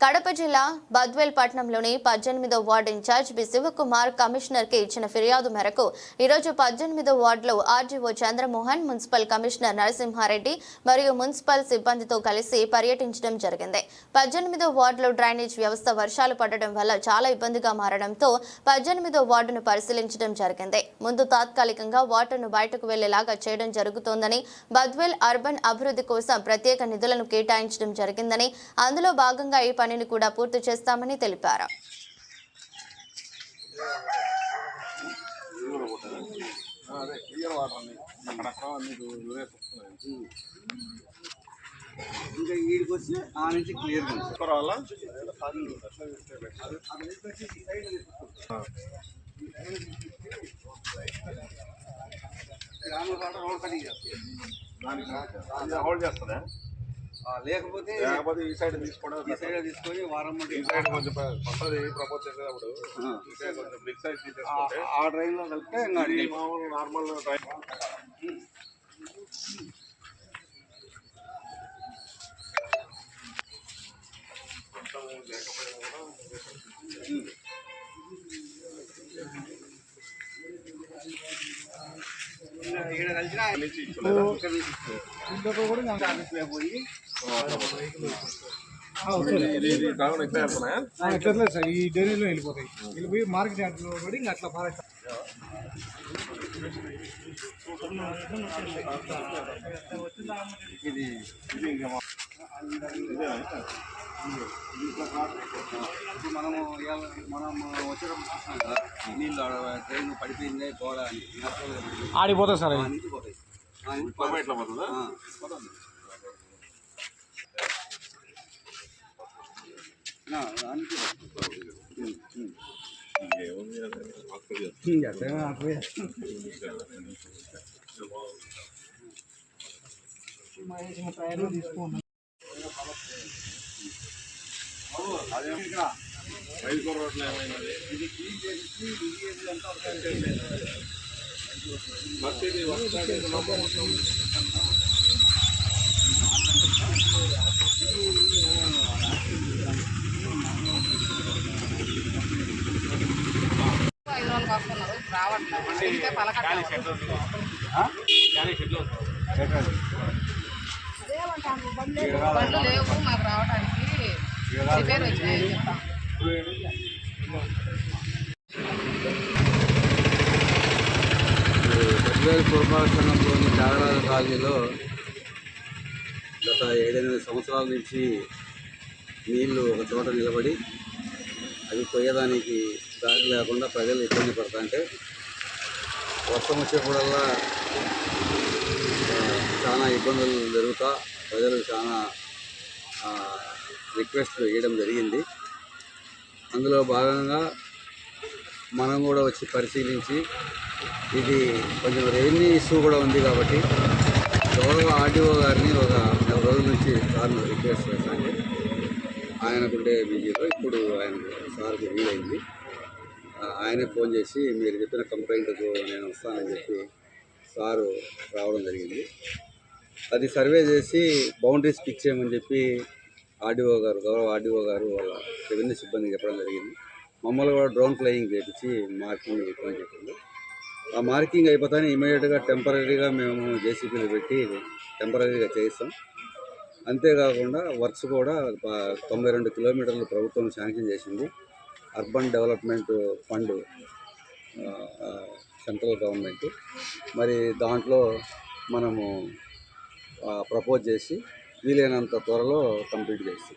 కడప జిల్లా బద్వేల్ పట్టణంలోని పద్దెనిమిదో వార్డు ఇన్ఛార్జ్ బి. శివకుమార్ కమిషనర్కి ఇచ్చిన ఫిర్యాదు మేరకు ఈరోజు పద్దెనిమిదో వార్డులో RGO Chandramohan municipal commissioner Narasimha Reddy మరియు మున్సిపల్ సిబ్బందితో కలిసి పర్యటించడం జరిగింది. పద్దెనిమిదో వార్డులో డ్రైనేజ్ వ్యవస్థ వర్షాలు పడడం వల్ల చాలా ఇబ్బందిగా మారడంతో పద్దెనిమిదో వార్డును పరిశీలించడం జరిగింది. ముందు తాత్కాలికంగా వాటర్ను బయటకు వెళ్ళేలాగా చేయడం జరుగుతోందని బద్వేల్ అర్బన్ అభివృద్ధి కోసం ప్రత్యేక నిధులను కేటాయించడం జరిగిందని అందులో భాగంగా ఈ పనిని కూడా పూర్తి చేస్తామని తెలిపారు ఇంకా వీడికి ఆ నుంచి రోడ్ కటింగ్ చేస్తుంది దానికి హోల్డ్ చేస్తుందా లేకపోతే లేకపోతే ఈ సైడ్ తీసుకోవడం ఈ సైడ్ తీసుకొని వారం ఈ సైడ్ కొంచెం కొత్తది ప్రపోజ్ చేసేటప్పుడు. ఈ సైడ్ కొంచెం బిగ్ ఆ- తీసేసుకుంటే ఆ డ్రైన్లో కలిపితే మామూలు నార్మల్ డ్రైవ్ ఇట్లా వెళ్తున్నాయా ఎట్లా సార్ ఈ డైరీలో వెళ్ళిపోతాయి వెళ్ళిపోయి మార్కెట్ యార్డ్లో పడి ఇంకా అట్లా ఫారెస్ట్ ఇది ఇది ఇంకా మా- ఇదేనా? ఇప్పుడు మనము మనం వచ్చేటప్పుడు చూస్తున్నాం కదా నీళ్ళు ట్రైన్ పడిపోయింది గోడ అని. ఆడిపోతాయి సార్ నుంచి పోతాయి పోతుందా పోతుంది నుంచి పోతుంది. ఉమ్, ఉమ్. ఏముంది అది? ఆకులు చేస్తుంది. అదేం ఇక్కడ రైతు కూర రోడ్లు ఏమైనది ఇది క్లీన్ చేసి ఇది అంతా. ఐదు రోజులకు వస్తున్నారు రావట్లేదు ఇంకా పలకట్లేదు బండ్లు లేవు మాకు రావడానికి రిపేర్ వచ్చినాయి పురపాలకంలోని త్యాగరాజ కాలనీలో గత ఏడెనిమిది సంవత్సరాల నుంచి నీళ్ళు ఒక చోట నిలబడి అవి పోయేదానికి దారి లేకుండా ప్రజలు ఇబ్బంది పడతాంటే వర్షం వచ్చేప్పుడల్లా చాలా ఇబ్బందులు జరుగుతా ప్రజలు చాలా రిక్వెస్ట్ వేయడం జరిగింది. అందులో భాగంగా మనం కూడా వచ్చి పరిశీలించి ఇది కొంచెం రెవెన్యూ ఇష్యూ కూడా ఉంది కాబట్టి గౌరవ ఆర్డీఓ గారిని ఒక నెల రోజుల నుంచి సార్ను రిక్వెస్ట్ చేశాను. ఆయనకుండే బిజీలో ఇప్పుడు ఆయన సార్కి వీలైంది. ఆయనే ఫోన్ చేసి మీరు చెప్పిన కంప్లైంట్కు నేను వస్తానని చెప్పి సారు రావడం జరిగింది. అది సర్వే చేసి బౌండరీస్ ఫిక్స్ చేయమని చెప్పి ఆర్డీఓ గారు గౌరవ ఆర్డీఓ గారు వాళ్ళ రెవెన్యూ సిబ్బందికి చెప్పడం జరిగింది. మమ్మల్ని కూడా డ్రోన్ ఫ్లయింగ్ చేపించి మార్కింగ్ ఎక్కువని చెప్పింది. ఆ మార్కింగ్ అయిపోతానే ఇమీడియట్గా టెంపరీగా మేము జేసీబీలు పెట్టి టెంపరీగా చేయిస్తాం. అంతేకాకుండా వర్క్స్ కూడా తొంభై రెండు కిలోమీటర్లు ప్రభుత్వం శాంక్షన్ చేసింది. Urban development fund central government. మరి దాంట్లో మనము ప్రపోజ్ చేసి వీలైనంత త్వరలో కంప్లీట్ చేస్తాం